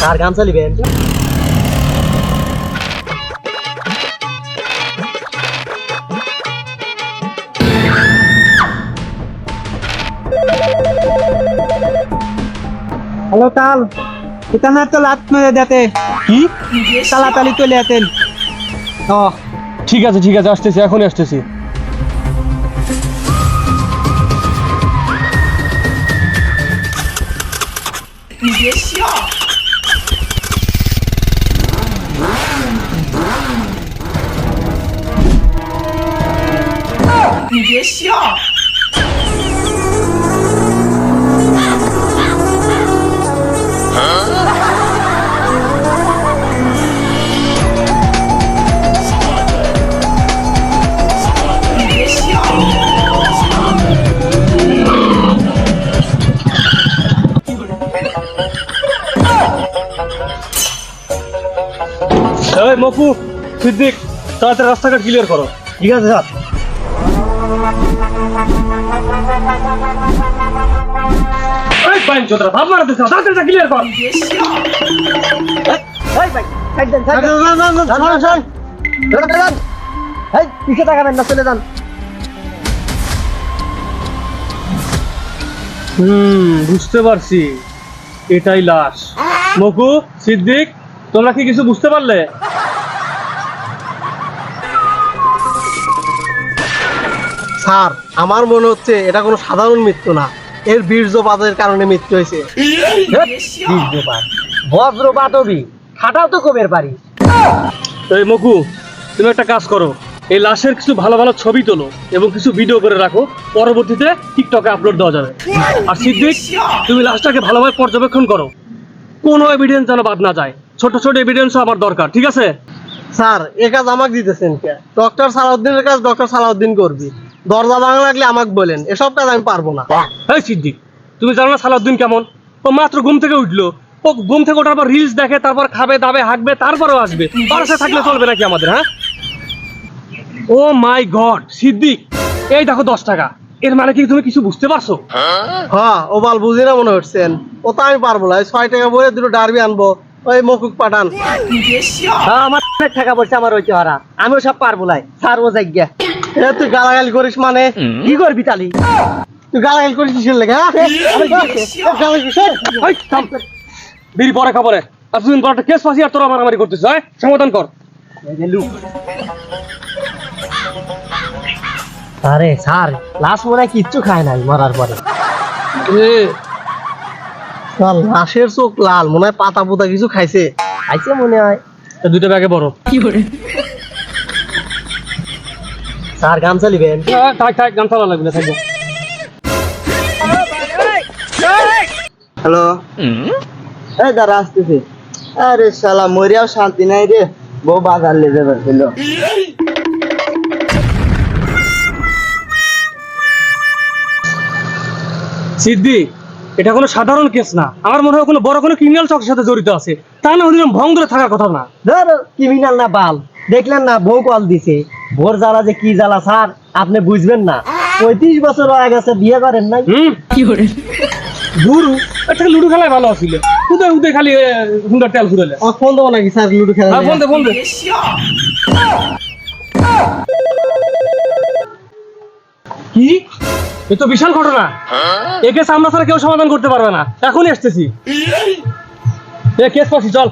কার গান চালিবেন হ্যালো তাল এখানে তো লাত মেরে দেতে। কি? তাড়াতাড়ি চলে যেতেন ও ঠিক আছে ঠিক আছে আসতেছি এখনই আসতেছি। এই মকু সিদ্দিক তাড়াতাড়ি রাস্তাঘাট ক্লিয়ার করো। ঠিক আছে স্যার এই চোদরা ভাব মারাতে চাও ক্লিয়ার কর এই ভাই সাইড দেন সাইড দেন না না না না না দেন এই পিছে তাকাবেন না চলে যান হুম বুঝতে পারছি এটাই লাশ মকু সিদ্দিক তোমরা কি কিছু বুঝতে পারলে স্যার আমার মনে হচ্ছে এটা কোনো সাধারণ মৃত্যু না। এর বীর্যপাতের কারণে মৃত্যু হয়েছে। বীর্যপাত। বজ্রপাতবি খাটাও তো কবের পারি এই মকু তুমি একটা কাজ করো। এই লাশের কিছু ভালো ভালো ছবি তোলো এবং কিছু ভিডিও করে রাখো। পরবর্তীতে টিকটকে আপলোড দেওয়া যাবে। আর সিদ্দিক তুমি লাশটাকে ভালোভাবে পর্যবেক্ষণ করো। কোনো এভিডেন্স যেন বাদ না যায়। ছোট ছোট এভিডেন্সও আমার দরকার ঠিক আছে? স্যার এ কাজ আমাকে দিতেছেন কে? ডক্টর সালাউদ্দিনের কাজ ডক্টর সালাউদ্দিন করবি। দরজা ভাঙা লাগলে আমাকে বলেন এসব কাজ আমি পারব না। এই সিদ্দিক তুমি জানো না সালাউদ্দিন কেমন? ও মাত্র ঘুম থেকে উঠল। ও ঘুম থেকে ওঠার পর রিলস দেখে তারপর খাবে দাবে হাঁকবে তারপরেও আসবে। পাশে থাকলে চলবে নাকি আমাদের হ্যাঁ? ও মাই গড সিদ্দিক এই দেখো দশ টাকা। এর মানে কি তুমি কিছু বুঝতে পারছ? হ্যাঁ ও বাল বুঝি না মনে হচ্ছেন ও তো আমি পারব না। ছয় টাকা বলে দুটো ডারবি আনব ওই মকুক পাঠান হ্যাঁ আমার অনেক টাকা পয়সা আমার ওই হারা। আমিও সব পারব লাই স্যার ও যাইগা। এ তুই গালাগালি করিস মানে? কি করবি তালি? তুই গালাগালি করিস কিসের লেগে হ্যাঁ? কি। বিড়ি পরে খাবরে আর দুদিন পর একটা কেস ফাঁসি আর তোরা মারামারি করতেছ হ্যাঁ? সমাধান কর। আরে স্যার লাশ মনে হয় কিচ্ছু খায় নাই মরার পরে। লাশের চোখ লাল মনে হয় পাতা পোতা কিছু খাইছে। খাইছে মনে হয়। তা দুইটা ব্যাগে বড় স্যার গান চালিবেন? থাক থাক গান চালা লাগবে থাকব হ্যালো? এই দাঁড়া আসতেছি। আরে শালা মরিয়াও শান্তি নাই রে। বউ বাজার লে যাবে ছিল সিদ্দিক এটা কোনো সাধারণ কেস না। আমার মনে হয় কোনো বড় কোনো ক্রিমিনাল চকের সাথে জড়িত আছে। তা না হলে ভং থাকার কথা না। ধর ক্রিমিনাল না বাল। দেখলেন না বউ কল দিছে। ভোর জ্বালা যে কি জ্বালা স্যার আপনি বুঝবেন না। পঁয়ত্রিশ বছর হয়ে গেছে বিয়ে করেন নাই। হুম? গুরু একটা লুডু। খেলায় ভালো ছিল উদে উদে খালি হুন্ডার তেল ঘুরেলে আমার ফোন দেবো নাকি স্যার লুডো খেলা হ্যাঁ ফোন দে ফোন দে। কি? এ তো বিশাল ঘটনা। এ কেস আমরা ছাড়া কেউ সমাধান করতে পারবে না। এখনই আসতেছি। এ কেস পাচ্ছি চল।